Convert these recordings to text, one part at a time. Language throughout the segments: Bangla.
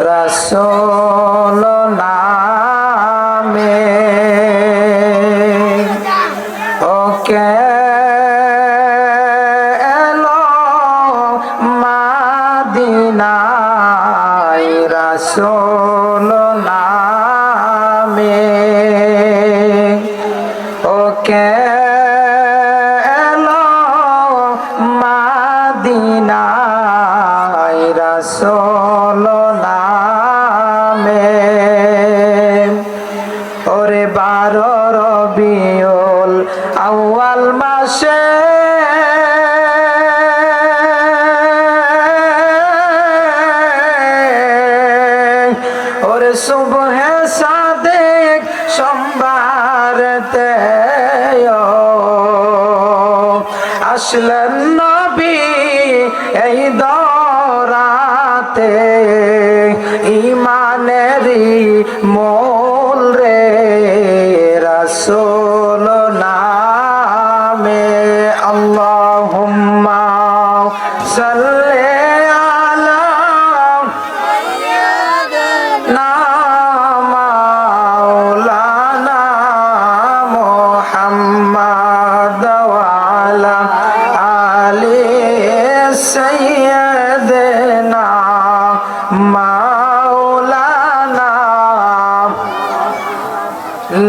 রসোল মাসে ওরে সুবহে সাদেক সোমবারতে আসলেন নবী এই দরাতে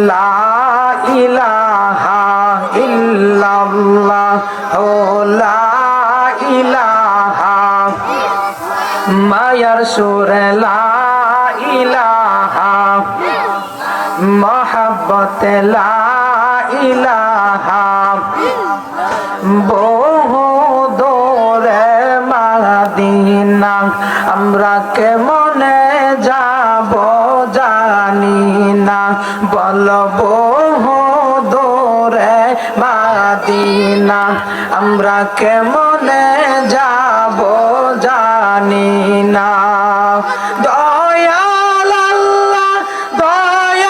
লা ইলাহা ইল্লাল্লাহ ইলাহা। মায়ার সুরে লা ইলাহা। লা ইলাহা। বহু দূরে মাদিনা, আমরা কেমনে জানি না বল বহু দূরে মাদিনা আমরা কেমনে যাব জানি না। আল্লাহ দয়া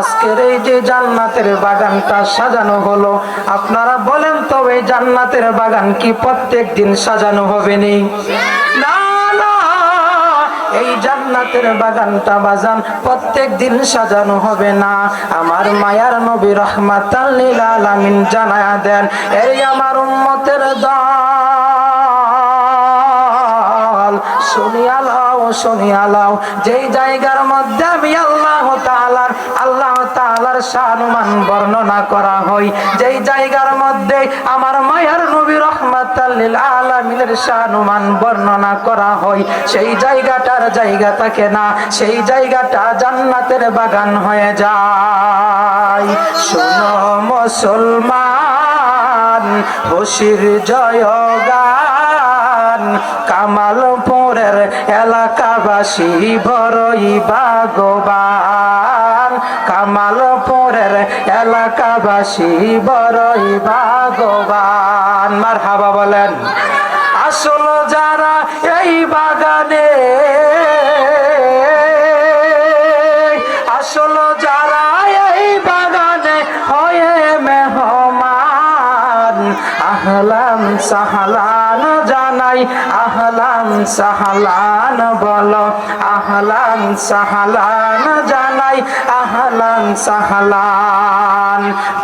আজকের এই যে জান্নাতের বাগানটা সাজানো হলো, আপনারা বলেন তো এই জান্নাতের বাগান কি প্রত্যেক দিন সাজানো হবে নি? না এই জান্নাতের বাগানটা বাজান প্রত্যেক দিন সাজানো হবে না। আমার মায়ার নবী রহমাতাল লিল আলামিন জানায়া দেন, এই আমার উম্মতের দল। শুনিয়া লাও শুনিয়া লাও যেই জায়গার মধ্যে আমি আল্লাহ তাআলার আল্লাহ তাআলার শানুমান বর্ণনা করা হয়, যেই জায়গার মধ্যে আমার মায়ার নবী রহমাতাল লিল আলামিনের শানুমান বর্ণনা করা হয়, সেই জায়গাটার জায়গা থাকে না, সেই জায়গাটা জান্নাতের বাগান হয়ে যায়। শোনো মুসলমান হুশির জয় গান কামালপুরের এলাকাবাসী বড়ই বাগবান কামালপুরের এলাকাবাসী বড়ই বাগবান মার হাবা বলেন, আসল যারা এই বাগানে, আসল যারা এই বাগানে হয়ে মেহমান। আহলান সাহলান জানাই আহলান সাহলান বলো। আহলান, সাহলান জানাই, আহলান, সাহলান।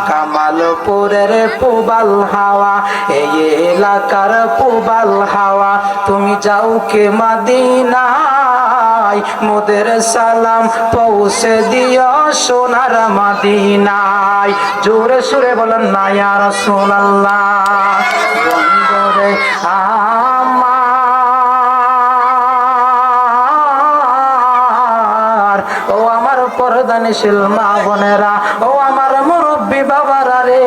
কামালপুরের পুবাল হাওয়া, এই এলাকার পুবাল হাওয়া। তুমি যাও কে মাদিনায়, মোদের সালাম পৌঁছে দিও সোনার মাদিনায়। জোরে সুরে বলেন না, ইয়া রাসূলুল্লাহ। বন্ধরে পর্দানিশীল মা বোনেরা, ও আমার মুরব্বী বাবারা রে,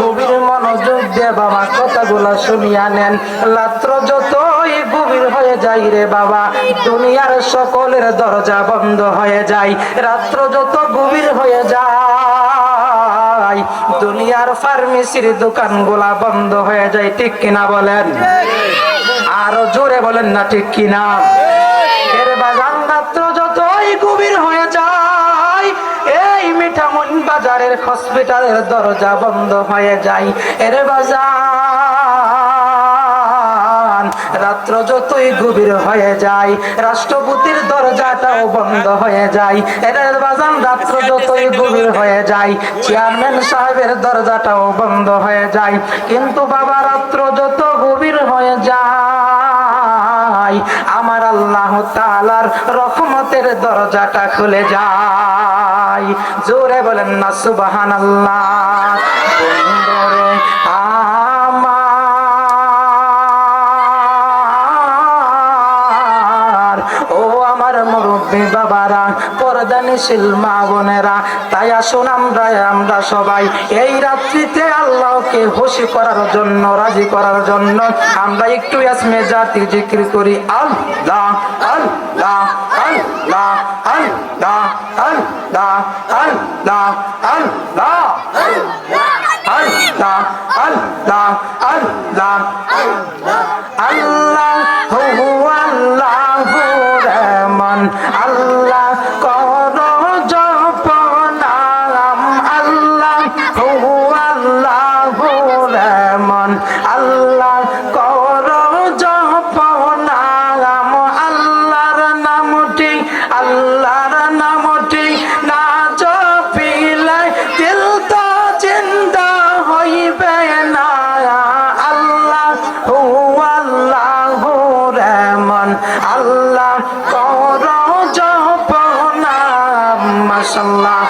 গভীর মনোযোগ দিয়ে বাবা কথাগুলা শুনিয়া নেন। রাত্র যতই গভীর হয়ে যায় রে বাবা, দুনিয়ার সকলের দরজা বন্ধ হয়ে যায়। রাত্র যত গভীর হয়ে যায়, দুনিয়ার ফার্মেসির দোকানগুলা বন্ধ হয়ে যায়। ঠিক কিনা বলেন? আরও জোরে বলেন না ঠিক কিনা এর বাগান রাত্র যতই গভীর হয়ে যায়। এই মিঠামন বাজারের হসপিটালের দরজা বন্ধ হয়ে যায়। এর বাজার রাত্র যতই গভীর হয়ে যায়, রাষ্ট্রপতির দরজাটাও বন্ধ হয়ে যায়। এর বাজান, রাত্র যতই গভীর হয়ে যায় চেয়ারম্যান সাহেবের দরজাটাও বন্ধ হয়ে যায়। কিন্তু বাবা, রাত্র যত গভীর হয়ে যায় আল্লাহ তালার রহমতের দরজাটা খুলে যায়। জোরে বলেন না সুবাহান ও আমার মুরব্বী বাবারা পর্দানিশীল মা বোনেরা তাই আসুন আমরা আমরা সবাই এই রাত্রিতে আল্লাহকে খুশি করার জন্য রাজি করার জন্য আমরা একটু আসমে জাতি জিক্র করি আল্লাহ আল্লাহ আল্লাহ আল্লাহ আল্লাহ আল্লাহ আল্লাহ আল্লাহ আল্লাহ আল্লাহ আল্লাহ হু আল্লাহ আল্লাহ sallallahu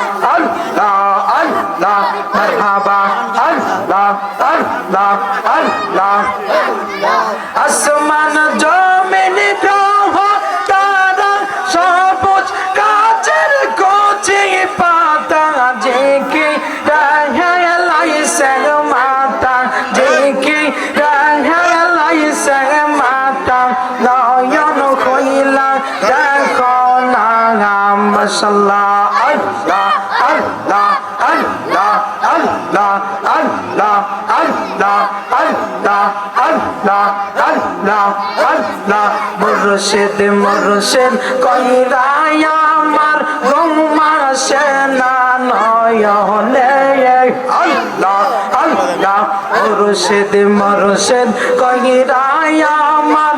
আল্লাহ আল্লাহ আল্লাহ আল্লাহ মুর্শিদ মুর্শিদ কইরাই আমার গৌমা সেনা নয়নে আল্লাহ আল্লাহ মুর্শিদ মুর্শিদ কইরাই আমার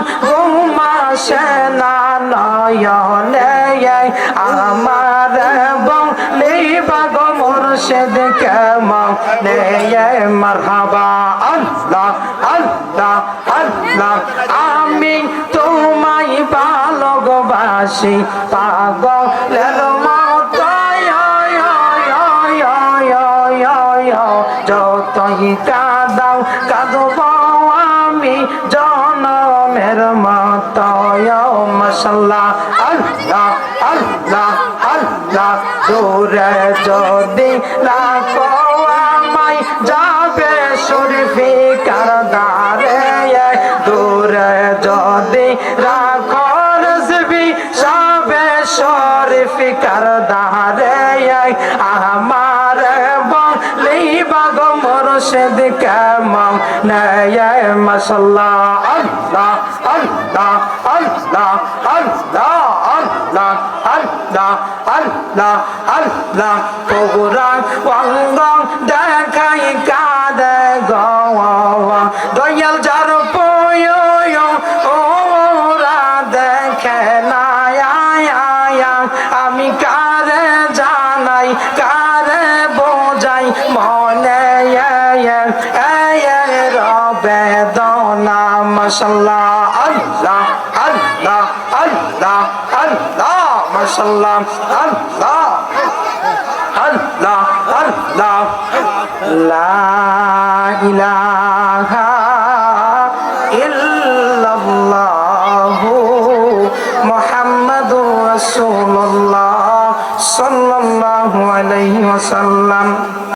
পাগলের মত যতই কাদাও, কাঁদব আমি জনমের মত মশাল্লাহ, আল্লাহ আল্লাহ আল্লাহ। দূরে যদি রাখো কেমন আল্লাহ আল্লাহ আল্লাহ আল্লাহ আল্লাহ আল্লাহ আল্লাহ আল্লাহ পুরান অঙ্গ দেখাই কাদে গওয়া দয়াল যার পয় ওরা দেখে না আমি কারে জানাই কারে মশাল্লাহ আল্লাহ লা ইলাহা